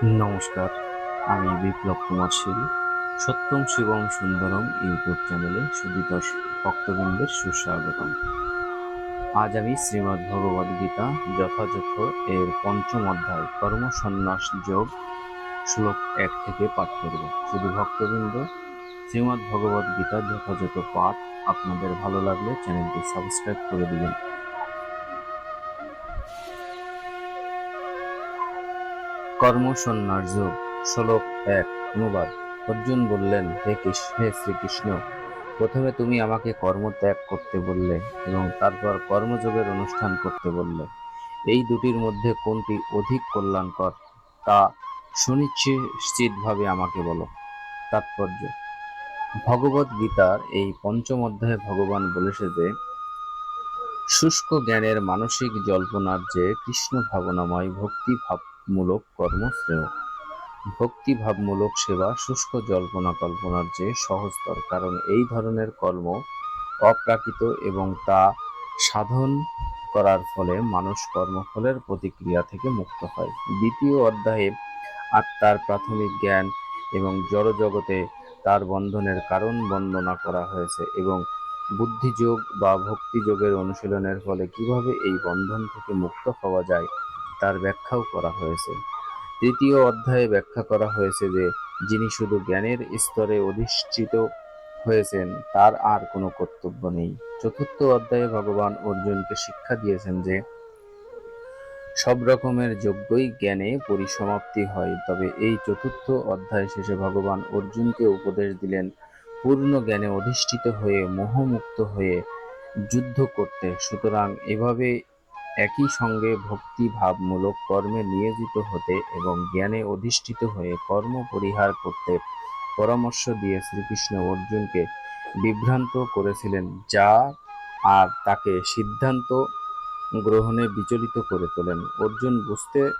নমস্কার, আমি বিপ্লব কুমার শীল সত্যম শিবম সুন্দরম ইউটিউব চ্যানেলে সুদীত ভক্তবৃন্দের সুস্বাগতম। আজ আমি শ্রীমদ্ ভগবদ গীতা যথাযথ এর পঞ্চম অধ্যায় কর্মসন্ন্যাস যোগ শ্লোক এক থেকে পাঠ করব। শুধু ভক্তবৃন্দ শ্রীমদ্ ভগবদ গীতা যথাযথ পাঠ আপনাদের ভালো লাগলে চ্যানেলটি সাবস্ক্রাইব করে দিবেন। কর্মসন্ন্যাস যোগ শ্লোক এক, অনুবাদ। অর্জুন বললেন, হে কৃষ্ণ হে শ্রীকৃষ্ণ, প্রথমে তুমি আমাকে কর্ম ত্যাগ করতে বললে এবং তারপর কর্মযোগের অনুষ্ঠান করতে বললে। এই দুটির মধ্যে কোনটি অধিক কল্যাণকর তা সুনিশ্চিতভাবে আমাকে বলো। তাৎপর্য। ভগবত গীতার এই পঞ্চম অধ্যায়ে ভগবান বলেছে যে, শুষ্ক জ্ঞানের মানসিক জল্পনার যে কৃষ্ণ ভাবনাময় ভক্তি ভাবমূলক কর্ম শ্রেয়। ভক্তি ভাবমূলক সেবা, শুষ্ক জল্পনা কল্পনার যে সহজতর কারণ এই ধরনের কর্ম অপ্রাকৃত এবং তা সাধন করার ফলে মানুষ কর্মফলের প্রতিক্রিয়া থেকে মুক্ত হয়। দ্বিতীয় অধ্যায়ে আত্মার প্রাথমিক জ্ঞান এবং জড়জগতে তার বন্ধনের কারণ বর্ণনা করা হয়েছে এবং বুদ্ধিযোগ বা ভক্তিযোগের অনুশীলনের ফলে কীভাবে এই বন্ধন থেকে মুক্ত হওয়া যায় তার ব্যাখ্যাও করা হয়েছে। তৃতীয় অধ্যায়ে ব্যাখ্যা করা হয়েছে যে, যিনি শুধু জ্ঞানের স্তরে অধিষ্ঠিত হয়েছেন, তার আর কোনো কর্তব্য নেই। চতুর্থ অধ্যায়ে ভগবান অর্জুনকে শিক্ষা দিয়েছেন যে, সব রকমের যোগ্যই জ্ঞানে পরিসমাপ্তি হয়, তবে এই চতুর্থ অধ্যায় শেষে ভগবান অর্জুনকে উপদেশ দিলেন, পূর্ণ জ্ঞানে অধিষ্ঠিত হয়ে মোহমুক্ত হয়ে যুদ্ধ করতে। সুতরাং এভাবে একই সঙ্গে ভক্তিভাবমূলক কর্মে নিয়োজিত হতে এবং জ্ঞানে অধিষ্ঠিত হয়ে কর্ম পরিহার করতে পরামর্শ দিয়ে শ্রীকৃষ্ণ অর্জুনকে বিভ্রান্ত করেছিলেন, যা আর তাকে সিদ্ধান্ত গ্রহণে বিচলিত করে তোলেন। অর্জুন বুঝতে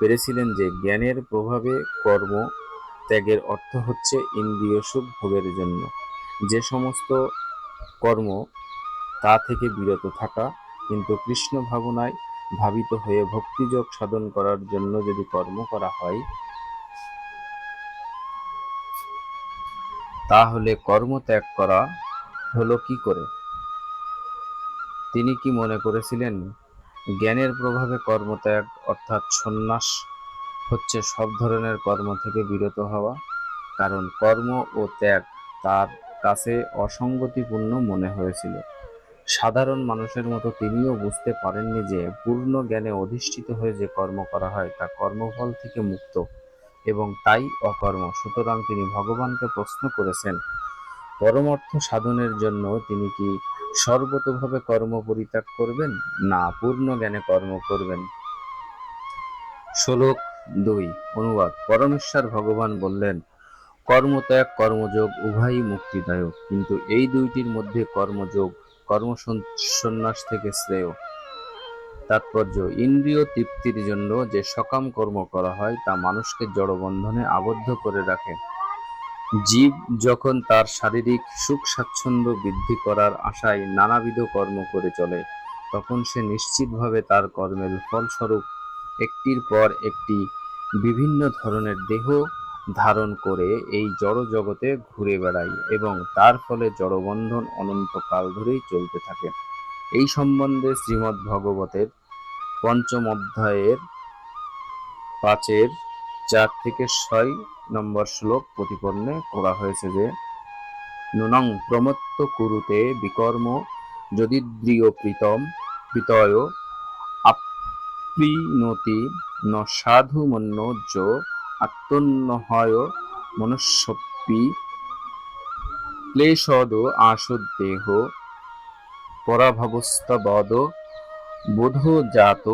পেরেছিলেন যে জ্ঞানের প্রভাবে কর্ম ত্যাগের অর্থ হচ্ছে ইন্দ্রিয় সুখ ভোগের জন্য। যে সমস্ত কর্ম তা থেকে বিরত থাকা কিন্তু কৃষ্ণ ভাবনায় ভাবিত হয়ে ভক্তিযোগ সাধন করার জন্য যদি কর্ম করা হয়, তাহলে কর্ম ত্যাগ করা হলো কি করে? তিনি কি মনে করেছিলেন? জ্ঞানের প্রভাবে কর্মত্যাগ অর্থাৎ সন্ন্যাস হচ্ছে সব ধরনের কর্ম থেকে বিরত হওয়া, কারণ কর্ম ও ত্যাগ তার কাছে অসঙ্গতিপূর্ণ মনে হয়েছিল। সাধারণ মানুষের মতো তিনিও বুঝতে পারেননি যে পূর্ণ জ্ঞানে অধিষ্ঠিত হয়ে যে কর্ম করা হয় তা কর্মফল থেকে মুক্ত এবং তাই অকর্ম। সুতরাং তিনি ভগবানকে প্রশ্ন করেছেন, পরমার্থ সাধনের জন্য তিনি কি সর্বতভাবে কর্ম পরিত্যাগ করবেন? না, পূর্ণ জ্ঞানে কর্ম করবেন। শ্লোক দুই, অনুবাদ। পরমেশ্বর ভগবান বললেন, কর্মত্যাগ, কর্মযোগ উভয়ই মুক্তিদায়ক। কিন্তু এই দুইটির মধ্যে কর্মযোগ কর্মসন্ন্যাস থেকে শ্রেয়। তাৎপর্য, ইন্দ্রিয় তৃপ্তির জন্য যে সকাম কর্ম করা হয়, তা মানুষকে জড়বন্ধনে আবদ্ধ করে রাখে। জীব যখন তার শারীরিক সুখ স্বাচ্ছন্দ্য বৃদ্ধি করার আশায় নানাবিধ কর্ম করে চলে, তখন সে নিশ্চিতভাবে তার কর্মের ফলস্বরূপ একটির পর একটি বিভিন্ন ধরনের দেহ ধারণ করে এই জড় জগতে ঘুরে বেড়ায় এবং তার ফলে জড়বন্ধন অনন্তকাল ধরেই চলতে থাকে। এই সম্বন্ধে শ্রীমদ্ ভগবতের পঞ্চম অধ্যায়ের পাঁচের চার থেকে ছয় নম্বর শ্লোক প্রতিপন্নে করা হয়েছে যে, নুনং প্রমত্ত কুরুতে বিকর্ম যদিদ্রিয় প্রীতম প্রীতয় আপ্রীণতি ন সাধু মন্যোজ্য আত্মন্যহয় মনুষ্যপি ক্লেশদ আসুদেহ পরাভবস্তবদ বোধজাত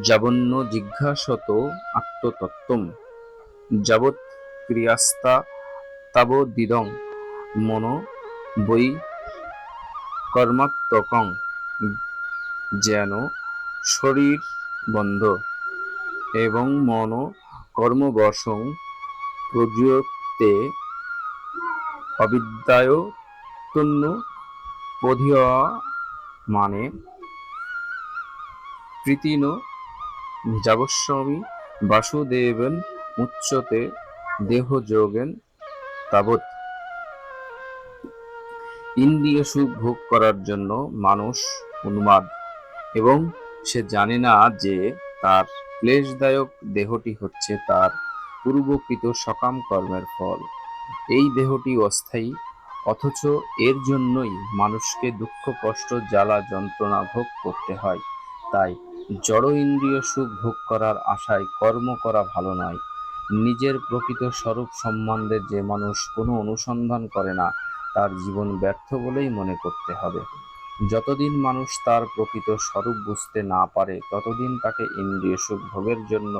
যাবন্য জিজ্ঞাসত আত্মতত্ত্বম যাবৎ ক্রিয়াস্তা তাবদিদং মন বৈ কর্মাত্মকং যেন শরীর বন্ধ এবং মন কর্মবশং প্রযুক্তে অবিদ্যায় তন্য পধিয়া মানে প্রীতিন যাবস্বামী বাসুদেবন উচ্চতে দেহ যোগেন তাবৎ। ইন্দ্রিয় সুখ ভোগ করার জন্য মানুষ উন্মাদ এবং সে জানে না যে তার ক্লেশদায়ক দেহটি হচ্ছে তার পূর্বকৃত সকাম কর্মের ফল। এই দেহটি অস্থায়ী, অথচ এর জন্যই মানুষকে দুঃখ, কষ্ট, জ্বালা, যন্ত্রণা ভোগ করতে হয়। তাই জড় ইন্দ্রিয় সুখ ভোগ করার আশায় কর্ম করা ভালো নয়। নিজের প্রকৃত স্বরূপ সম্বন্ধে যে মানুষ কোনো অনুসন্ধান করে না, তার জীবন ব্যর্থ বলেই মনে করতে হবে। যতদিন মানুষ তার প্রকৃত স্বরূপ বুঝতে না পারে, ততদিন তাকে ইন্দ্রিয় সুখ ভোগের জন্য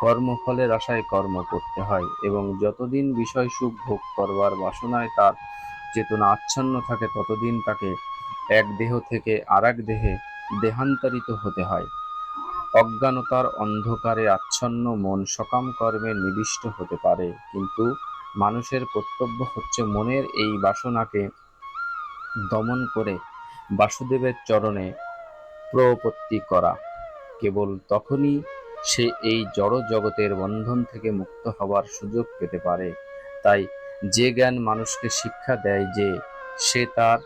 কর্মফলের আশায় কর্ম করতে হয় এবং যতদিন বিষয় সুখ ভোগ করবার বাসনায় তার চেতনা আচ্ছন্ন থাকে, ততদিন তাকে এক দেহ থেকে আরেক দেহে দেহান্তরিত হতে হয়। অজ্ঞানতার অন্ধকারে আচ্ছন্ন মন সকাম কর্মে নিবিষ্ট হতে পারে, কিন্তু মানুষের কর্তব্য হচ্ছে মনের এই বাসনাকে দমন করে বাসুদেবের চরণে প্রপত্তি করা। কেবল তখনই সে এই জড় জগতের বন্ধন থেকে মুক্ত হবার সুযোগ পেতে পারে। তাই যে জ্ঞান মানুষকে শিক্ষা দেয় যে সে তার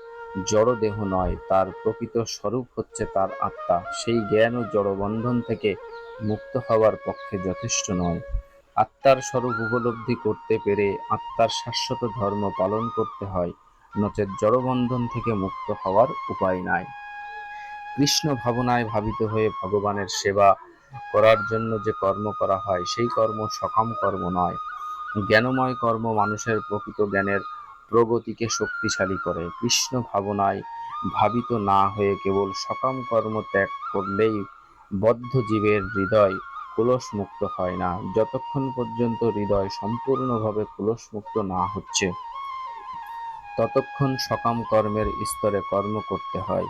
জড় দেহ নয়, তার প্রকৃত স্বরূপ হচ্ছে তার আত্মা, সেই জ্ঞান ও জড় বন্ধন থেকে মুক্ত হওয়ার পক্ষে যথেষ্ট নয়। আত্মার স্বরূপ উপলব্ধি করতে পেরে আত্মার শাশ্বত ধর্ম পালন করতে হয়। নচেত জড়বন্ধন থেকে মুক্ত হওয়ার উপায় নাই। কৃষ্ণ ভাবনায় ভাবিত হয়ে ভগবানের সেবা করার জন্য যে কর্ম করা হয়, সেই কর্ম সকাম কর্ম নয়। জ্ঞানময় কর্ম মানুষের প্রকৃত জ্ঞানের প্রগতিকে শক্তিশালী করে। কৃষ্ণ ভাবনায় ভাবিত না হয়ে কেবল সকাম কর্ম ত্যাগ করলেই বদ্ধ জীবের হৃদয় কুলসমুক্ত হয় না। যতক্ষণ পর্যন্ত হৃদয় সম্পূর্ণভাবে কুলসমুক্ত না হচ্ছে ততক্ষণ সকাম কর্মের স্তরে কর্ম করতে হয়।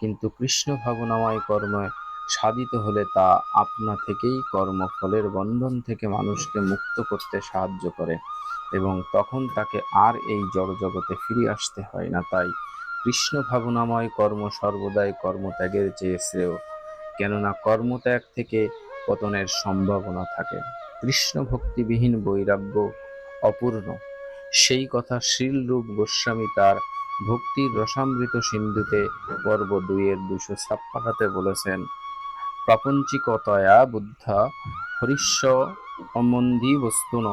কিন্তু কৃষ্ণ ভাবনাময় কর্মে সাধিত হলে তা আপনা থেকেই কর্মফলের বন্ধন থেকে মানুষকে মুক্ত করতে সাহায্য করে এবং তখন তাকে আর এই জড়জগতে ফিরে আসতে হয় না। তাই কৃষ্ণ ভাবনাময় কর্ম সর্বদাই কর্মত্যাগের চেয়ে শ্রেয়, কেননা কর্মত্যাগ থেকে পতনের সম্ভাবনা থাকে। কৃষ্ণ ভক্তিবিহীন বৈরাগ্য অপূর্ণ। সেই কথা শ্রীলরূপ গোস্বামী তার ভক্তির রসামৃত সিন্ধুতে পর্ব দুইয়ের দুশো ছাপ্পান্নতে বলেছেন। প্রাপঞ্চিকতয়া বুদ্ধা হরিস্ব অমন্দি বস্তুন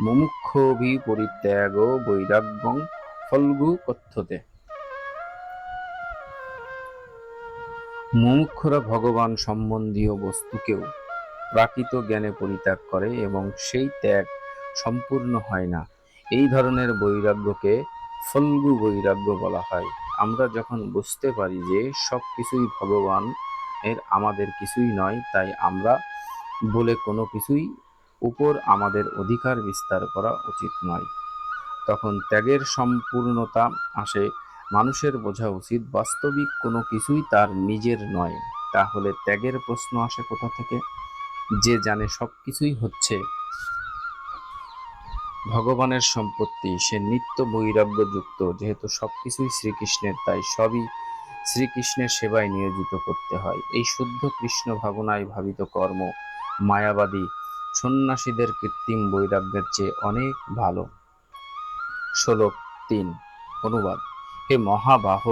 মুমুক্ষভি পরিত্যাগ বৈরাগ্যং ফলগু কথ্যতে। মুমুক্ষরা ভগবান সম্বন্ধীয় বস্তুকেও প্রাকৃত জ্ঞানে পরিত্যাগ করে এবং সেই ত্যাগ সম্পূর্ণ হয় না। এই ধরনের বৈরাগ্যকে ফলগু বৈরাগ্য বলা হয়। আমরা যখন বুঝতে পারি যে সব কিছুই ভগবান, এর আমাদের কিছুই নয়, তাই আমরা বলে কোনো কিছুই উপর আমাদের অধিকার বিস্তার করা উচিত নয়। তখন ত্যাগের সম্পূর্ণতা আসে, মানুষের বোঝা উচিত বাস্তবিক কোনো কিছুই তার নিজের নয়। তাহলে ত্যাগের প্রশ্ন আসে কোথা থেকে? যে জানে সব কিছুই হচ্ছে। ভগবানের সম্পত্তি, সে নিত্য বৈরাগ্যযুক্ত, যেহেতু সব কিছুই শ্রীকৃষ্ণের, তাই সবই শ্রীকৃষ্ণের সেবায় নিয়োজিত করতে হয়। এই শুদ্ধ কৃষ্ণ ভাবনায় ভাবিত কর্ম মায়াবাদী সন্ন্যাসীদের কৃত্রিম বৈরাগ্যের চেয়ে অনেক ভালো। শ্লোক তিন, অনুবাদ। হে মহাবাহ,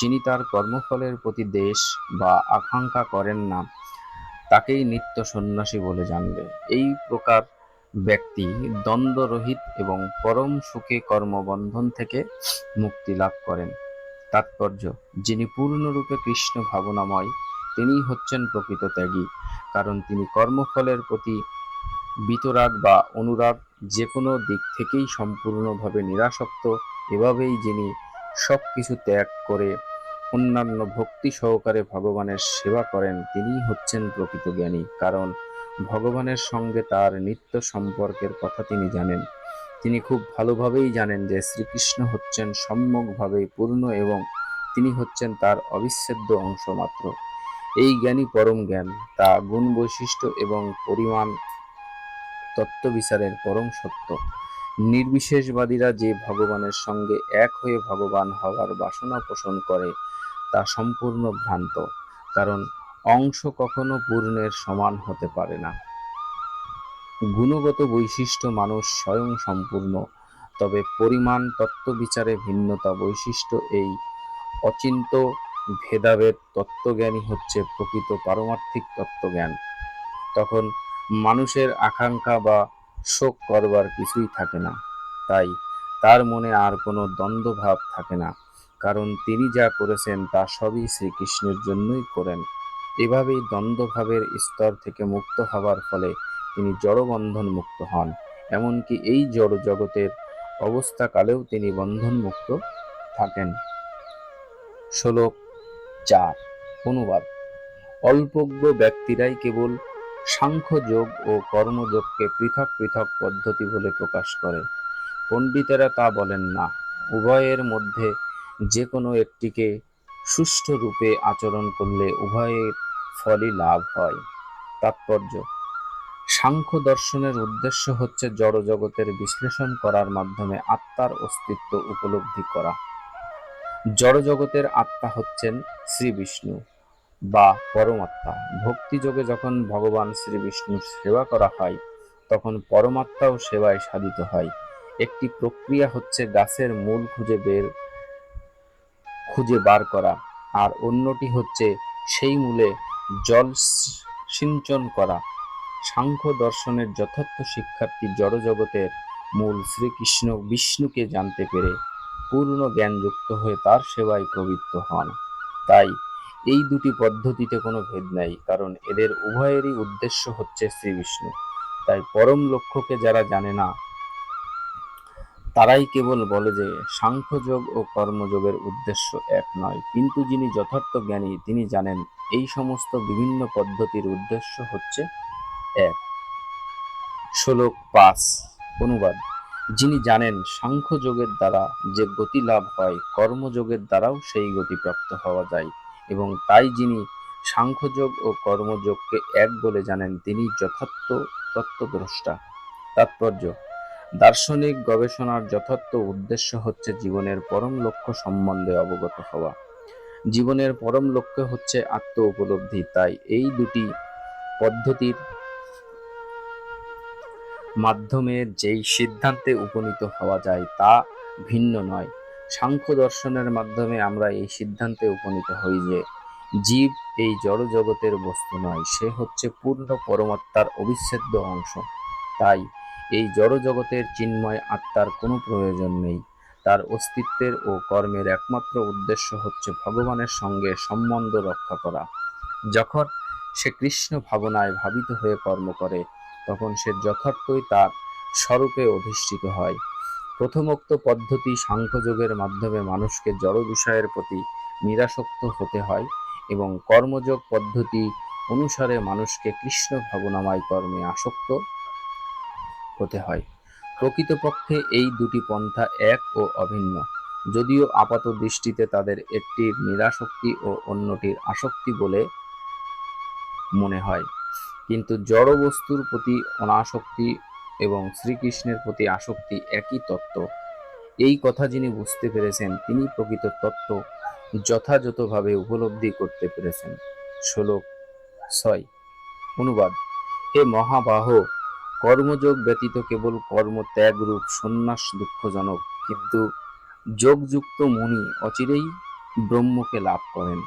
যিনি তার কর্মফলের প্রতি দেশ বা আকাঙ্ক্ষা করেন না, তাকেই নিত্য সন্ন্যাসী বলে জানবে। এই প্রকার ব্যক্তি দ্বন্দ্বরহিত এবং পরম সুখে কর্মবন্ধন থেকে মুক্তি লাভ করেন। তাৎপর্য, যিনি পূর্ণরূপে কৃষ্ণ ভাবনাময় তিনিই হচ্ছেন প্রকৃত ত্যাগী, কারণ তিনি কর্মফলের প্রতি বিতরাগ বা অনুরাগ যে কোনো দিক থেকেই সম্পূর্ণভাবে নিরাসক্ত, এভাবেই যিনি সব কিছু ত্যাগ করে অন্যান্য ভক্তি সহকারে ভগবানের সেবা করেন, তিনিই হচ্ছেন প্রকৃত জ্ঞানী, কারণ ভগবানের সঙ্গে তার নিত্য সম্পর্কের কথা তিনি জানেন। তিনি খুব ভালোভাবেই জানেন যে শ্রীকৃষ্ণ হচ্ছেন সম্যকভাবেই পূর্ণ এবং তিনি হচ্ছেন তার অবিচ্ছেদ্য অংশ মাত্র এই জ্ঞানী পরম জ্ঞান, তা গুণ বৈশিষ্ট্য এবং পরিমাণ তত্ত্ব বিচারের পরম সত্য। নির্বিশেষবাদীরা যে ভগবানের সঙ্গে এক হয়ে ভগবান হওয়ার বাসনা পোষণ করে, তা সম্পূর্ণ ভ্রান্ত। কারণ অংশ কখনো পূর্ণের সমান হতে পারে না। গুণগত বৈশিষ্ট্য মানুষ স্বয়ং সম্পূর্ণ, তবে পরিমাণ, তত্ত্ব বিচারে ভিন্নতা বৈশিষ্ট্য এই। অচিন্ত ভেদাভেদ, তত্ত্বজ্ঞানই হচ্ছে প্রকৃত পারমার্থিক তত্ত্বজ্ঞান। তখন মানুষের আকাঙ্ক্ষা বা শোক করবার কিছুই থাকে না। তাই তার মনে আর কোনো দ্বন্দ্বভাব থাকে না, কারণ তিনি যা করেছেন তা সবই শ্রীকৃষ্ণের জন্যই করেন। এভাবেই দ্বন্দ্বভাবের স্তর থেকে মুক্ত হওয়ার ফলে তিনি জড়বন্ধন মুক্ত হন। এমনকি এই জড় জগতের অবস্থাকালেও তিনি বন্ধন মুক্ত থাকেন। শ্লোক চার, অনুবাদ। অল্পজ্ঞ ব্যক্তিরাই কেবল সাংখ্যযোগ ও কর্মযোগকে পৃথক পৃথক পদ্ধতি বলে প্রকাশ করে। পণ্ডিতেরা তা বলেন না। উভয়ের মধ্যে যে কোনো একটিকে সুষ্ঠু রূপে আচরণ করলে উভয়ের ফলই লাভ হয়। তাৎপর্য, সাংখ্য দর্শনের উদ্দেশ্য হচ্ছে জড় জগতের বিশ্লেষণ করার মাধ্যমে আত্মার অস্তিত্ব উপলব্ধি করা। জড় জগতের আত্মা হচ্ছেন শ্রী বিষ্ণু বা পরমাত্মা। ভক্তিযোগে যখন ভগবান শ্রী বিষ্ণুর সেবা করা হয়, তখন পরমাত্মাও সেবায় সাধিত হয়। একটি প্রক্রিয়া হচ্ছে গাছের মূল খুঁজে বের খুঁজে বার করা। আর অন্যটি হচ্ছে সেই মূলে জল সিঞ্চন করা। সাংখ্য দর্শনের যথার্থ শিক্ষার্থী জড়জগতের মূল শ্রীকৃষ্ণ বিষ্ণুকে জানতে পেরে পূর্ণ জ্ঞানযুক্ত হয়ে তার সেবায় প্রবৃত্ত হন। তাই এই দুটি পদ্ধতিতে কোনো ভেদ নেই, কারণ এদের উভয়েরই উদ্দেশ্য হচ্ছে শ্রীবিষ্ণু। তাই পরম লক্ষ্যকে যারা জানে না তারাই কেবল বলে যে সাংখ্যযোগ ও কর্মযোগের উদ্দেশ্য এক নয়, কিন্তু যিনি যথার্থ জ্ঞানী, তিনি জানেন এই সমস্ত বিভিন্ন পদ্ধতির উদ্দেশ্য হচ্ছে এক। শ্লোক পাঁচ, অনুবাদ। যিনি জানেন সাংখ্যযোগের দ্বারা যে গতি লাভ হয়, কর্মযোগের দ্বারাও সেই গতি প্রাপ্ত হওয়া যায়, এবং তাই যিনি সাংখ্যযোগ ও কর্মযোগকে এক বলে জানেন, তিনি যথার্থ তত্ত্বদ্রষ্টা। তাৎপর্য দার্শনিক গবেষণার যথার্থ উদ্দেশ্য হচ্ছে জীবনের পরম লক্ষ্য সম্বন্ধে অবগত হওয়া। জীবনের পরম লক্ষ্য হচ্ছে আত্ম উপলব্ধি, তাই এই দুটি পদ্ধতির মাধ্যমে যেই সিদ্ধান্তে উপনীত হওয়া যায় তা ভিন্ন নয়। সাংখ্য দর্শনের মাধ্যমে আমরা এই সিদ্ধান্তে উপনীত হই যে জীব এই জড় জগতের বস্তু নয়, সে হচ্ছে পূর্ণ পরমাত্মার অবিচ্ছেদ্য অংশ। তাই এই জড়জগতের চিন্ময় আত্মার কোনো প্রয়োজন নেই। তার অস্তিত্বের ও কর্মের একমাত্র উদ্দেশ্য হচ্ছে ভগবানের সঙ্গে সম্বন্ধ রক্ষা করা। যখন সে কৃষ্ণ ভাবনায় ভাবিত হয়ে কর্ম করে, তখন সে যথার্থই তার স্বরূপে অধিষ্ঠিত হয়। প্রথমোক্ত পদ্ধতি সাংখ্যযোগের মাধ্যমে মানুষকে জড় বিষয়ের প্রতি নিরাসক্ত হতে হয় এবং কর্মযোগ পদ্ধতি অনুসারে মানুষকে কৃষ্ণ ভাবনাময় কর্মে আসক্ত হতে হয়। প্রকৃতপক্ষে এই দুটি পন্থা এক ও অভিন্ন। যদিও আপাত দৃষ্টিতে তাদের একটির নিরাসক্তি ও অন্যটির আসক্তি বলে মনে হয়। কিন্তু জড় বস্তুর প্রতি অনাসক্তি এবং শ্রীকৃষ্ণের প্রতি আসক্তি একই তত্ত্ব। এই কথা যিনি বুঝতে পেরেছেন, তিনি প্রকৃত তত্ত্ব যথাযথভাবে উপলব্ধি করতে পেরেছেন। শ্লোক ছয়। অনুবাদ। হে মহাবাহ কর্মযোগ ব্যতীত কেবল কর্ম ত্যাগ রূপ সন্ন্যাস দুঃখজনক, কিন্তু যোগযুক্ত মুনি অচিরেই ব্রহ্মকে লাভ করেন।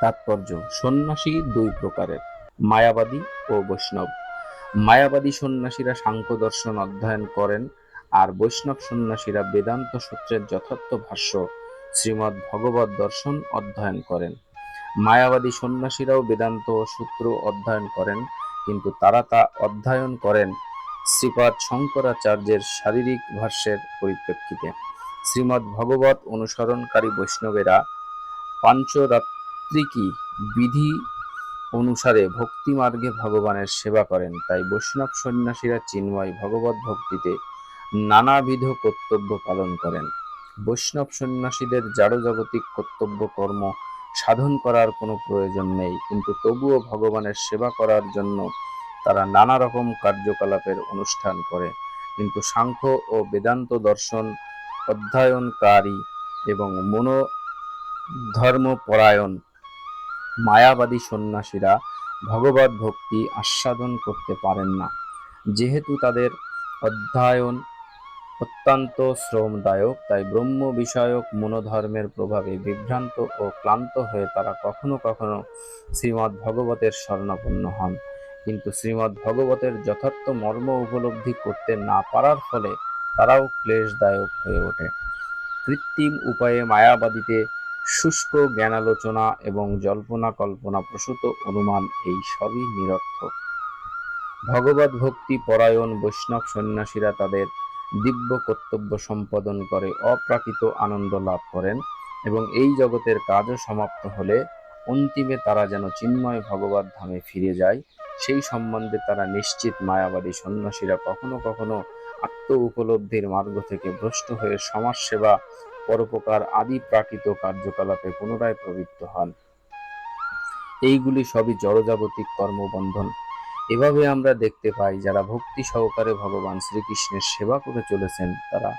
তাৎপর্য, সন্ন্যাসী দুই প্রকারের, মায়াবাদী ও বৈষ্ণব। মায়াবাদী সন্ন্যাসীরা সাংখ্য দর্শন অধ্যয়ন করেন আর বৈষ্ণব সন্ন্যাসীরা বেদান্ত সূত্রের যথার্থ ভাষ্য শ্রীমদ্ ভগবত দর্শন অধ্যয়ন করেন। মায়াবাদী সন্ন্যাসীরাও বেদান্ত সূত্র অধ্যয়ন করেন কিন্তু তারা তা অধ্যয়ন করেন শ্রীপাদ শঙ্করাচার্যের শারীরিক ভাষ্যের পরিপ্রেক্ষিতে। শ্রীমদ্ ভগবত অনুসরণকারী বৈষ্ণবেরা পাঞ্চরাত্রিকী বিধি অনুসারে ভক্তি মার্গে ভগবানের সেবা করেন, তাই বৈষ্ণব সন্ন্যাসীরা চিন্ময় ভগবত ভক্তিতে নানাবিধ কর্তব্য পালন করেন। বৈষ্ণব সন্ন্যাসীদের জাড়জাগতিক কর্তব্য কর্ম সাধন করার কোনো প্রয়োজন নেই, কিন্তু তবুও ভগবানের সেবা করার জন্য তারা নানা রকম কার্যকলাপের অনুষ্ঠান করে। কিন্তু সাংখ্য ও বেদান্ত দর্শন অধ্যয়নকারী এবং মনোধর্মপরায়ণ মায়াবাদী সন্ন্যাসীরা ভগবত ভক্তি আস্বাদন করতে পারেন না। যেহেতু তাদের অধ্যয়ন অত্যন্ত শ্রমদায়ক, তাই ব্রহ্ম বিষয়ক মনোধর্মের প্রভাবে বিভ্রান্ত ও ক্লান্ত হয়ে তারা কখনো কখনো শ্রীমদ্ ভগবতের শরণাপন্ন হন। কিন্তু শ্রীমদ্ ভগবতের যথার্থ মর্ম উপলব্ধি করতে না পারার ফলে তারাও ক্লেশদায়ক হয়ে ওঠে। কৃত্রিম উপায়ে মায়াবাদীতে শুষ্ক জ্ঞানালোচনা এবং জল্পনা কল্পনা প্রসূত অনুমান এই সবই নিরর্থক। ভগবত ভক্তি পরায়ণ বৈষ্ণব সন্ন্যাসীরা তাদের দিব্য কর্তব্য সম্পাদন করে, অপ্রাকৃত আনন্দ লাভ করেন এবং এই জগতের কাজও সমাপ্ত হলে অন্তিমে তারা যেন চিন্ময় ভগবত ধামে ফিরে যায়, সেই সম্বন্ধে তারা নিশ্চিত মায়াবাদী সন্ন্যাসীরা কখনো কখনো আত্ম উপলব্ধির মার্গ থেকে ভ্রষ্ট হয়ে সমাজসেবা, পরোপকার আদি প্রাকৃত কার্যকলাপে পুনরায় প্রবৃত্ত হন। এইগুলি সবই জড়জাগতিক কর্মবন্ধন। এভাবে আমরা দেখতে পাই যারা ভক্তি সহকারে ভগবান শ্রীকৃষ্ণের সেবা করে চলেছেন, তারা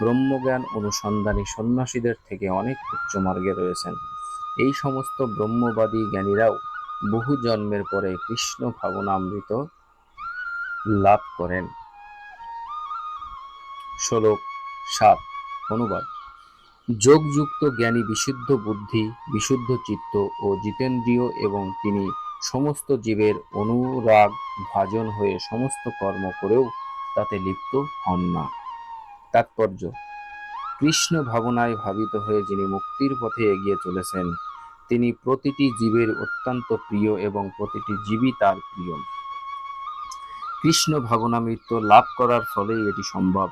ব্রহ্মজ্ঞান অনুসন্ধানী সন্ন্যাসীদের থেকে অনেক উচ্চ মার্গে রয়েছেন। এই সমস্ত ব্রহ্মবাদী জ্ঞানীরাও বহু জন্মের পরে কৃষ্ণ ভাবনামৃত লাভ করেন। শ্লোক সাত, অনুবাদ। যোগযুক্ত জ্ঞানী বিশুদ্ধ বুদ্ধি, বিশুদ্ধ চিত্ত ও জিতেন্দ্রিয় এবং তিনি সমস্ত জীবের অনুরাগ ভাজন হয়ে সমস্ত কর্ম করেও তাতে লিপ্ত হন না। তাৎপর্য, কৃষ্ণ ভাবনায় ভাবিত হয়ে যিনি মুক্তির পথে এগিয়ে চলেছেন, তিনি প্রতিটি জীবের অত্যন্ত প্রিয় এবং প্রতিটি জীবই তার প্রিয়। কৃষ্ণ ভাবনামৃত্য লাভ করার ফলেই এটি সম্ভব।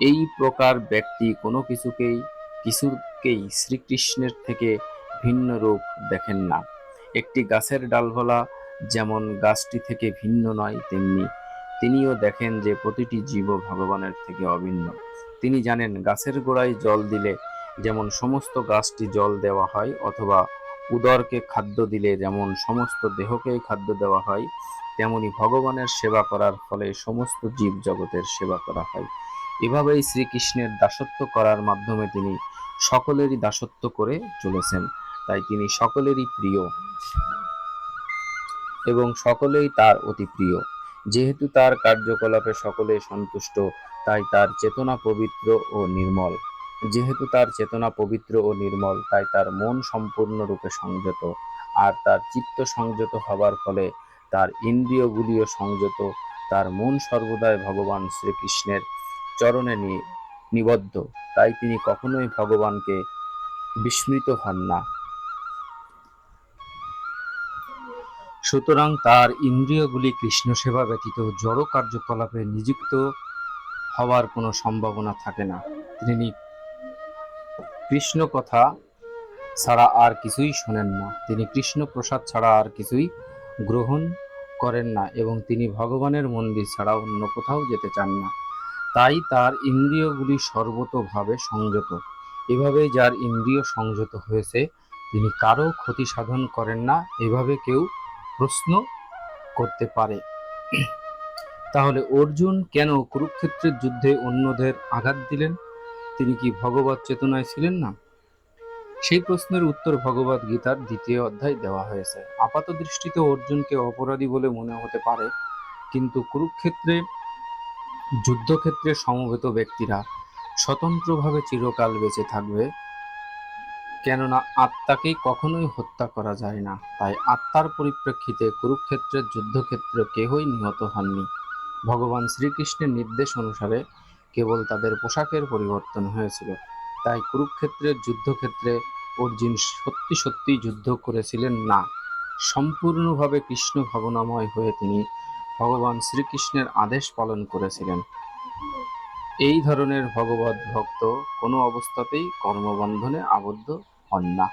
এই প্রকার ব্যক্তি কোনো কিছুকেই কিছুকেই শ্রীকৃষ্ণের থেকে ভিন্ন রূপ দেখেন না। একটি গাছের ডালফলা যেমন গাছটি থেকে ভিন্ন নয়, তেমনি তিনিও দেখেন যে প্রতিটি জীব ভগবানের থেকে অভিন্ন। তিনি জানেন গাছের গোড়ায় জল দিলে যেমন সমস্ত গাছটি জল দেওয়া হয় অথবা উদরকে খাদ্য দিলে যেমন সমস্ত দেহকে খাদ্য দেওয়া হয়, তেমনি ভগবানের সেবা করার ফলে সমস্ত জীব জগতের সেবা করা হয়। এভাবেই শ্রীকৃষ্ণের দাসত্ব করার মাধ্যমে তিনি সকলেরই দাসত্ব করে চলেছেন। তাই তিনি সকলেরই প্রিয় এবং সকলেই তার অতি প্রিয়। যেহেতু তার কার্যকলাপে সকলে সন্তুষ্ট, তাই তার চেতনা পবিত্র ও নির্মল। যেহেতু তার চেতনা পবিত্র ও নির্মল, তাই তার মন সম্পূর্ণরূপে সংযত। আর তার চিত্ত সংযত হবার ফলে তার ইন্দ্রিয়গুলিও সংযত। তার মন সর্বদাই ভগবান শ্রীকৃষ্ণের চরণে নিবদ্ধ। তাই তিনি কখনোই ভগবানকে বিস্মৃত হন না। সুতরাং তার ইন্দ্রিয়গুলি কৃষ্ণ সেবা ব্যতীত জড় কার্যকলাপে নিযুক্ত হওয়ার কোনো সম্ভাবনা থাকে না। তিনি কৃষ্ণ কথা ছাড়া আর কিছুই শোনেন না। তিনি কৃষ্ণ প্রসাদ ছাড়া আর কিছুই গ্রহণ করেন না এবং তিনি ভগবানের মন্দির ছাড়া অন্য কোথাও যেতে চান না। তাই তার ইন্দ্রিয়গুলি সর্বতোভাবে সংযত। এভাবেই যার ইন্দ্রিয় সংযত হয়েছে, তিনি কারও ক্ষতি সাধন করেন না। এভাবে কেউ প্রশ্ন করতে পারে। তাহলে অর্জুন কেন কুরুক্ষেত্রের যুদ্ধে অন্যদের আঘাত দিলেন? তিনি কি ভগবত চেতনায় ছিলেন না? সেই প্রশ্নের উত্তর ভগবত গীতার দ্বিতীয় অধ্যায় দেওয়া হয়েছে। আপাত দৃষ্টিতে অর্জুনকে অপরাধী বলে মনে হতে পারে, কিন্তু কুরুক্ষেত্রে, যুদ্ধক্ষেত্রে সমবেত ব্যক্তিরা স্বতন্ত্রভাবে চিরকাল বেঁচে থাকবে। কেননা আত্মাকে কখনোই হত্যা করা যায় না। তাই আত্মার পরিপ্রেক্ষিতে কুরুক্ষেত্রের যুদ্ধক্ষেত্রে কেহই নিহত হননি। ভগবান শ্রীকৃষ্ণের নির্দেশ অনুসারে কেবল তাদের পোশাকের পরিবর্তন হয়েছিল। তাই কুরুক্ষেত্রের যুদ্ধক্ষেত্রে অর্জুন সত্যি সত্যি যুদ্ধ করেছিলেন না। সম্পূর্ণভাবে কৃষ্ণ ভাবনাময় হয়ে তিনি ভগবান শ্রীকৃষ্ণের আদেশ পালন করেছিলেন। এই ধরনের ভগবত ভক্ত কোনো অবস্থাতেই কর্মবন্ধনে আবদ্ধ হন না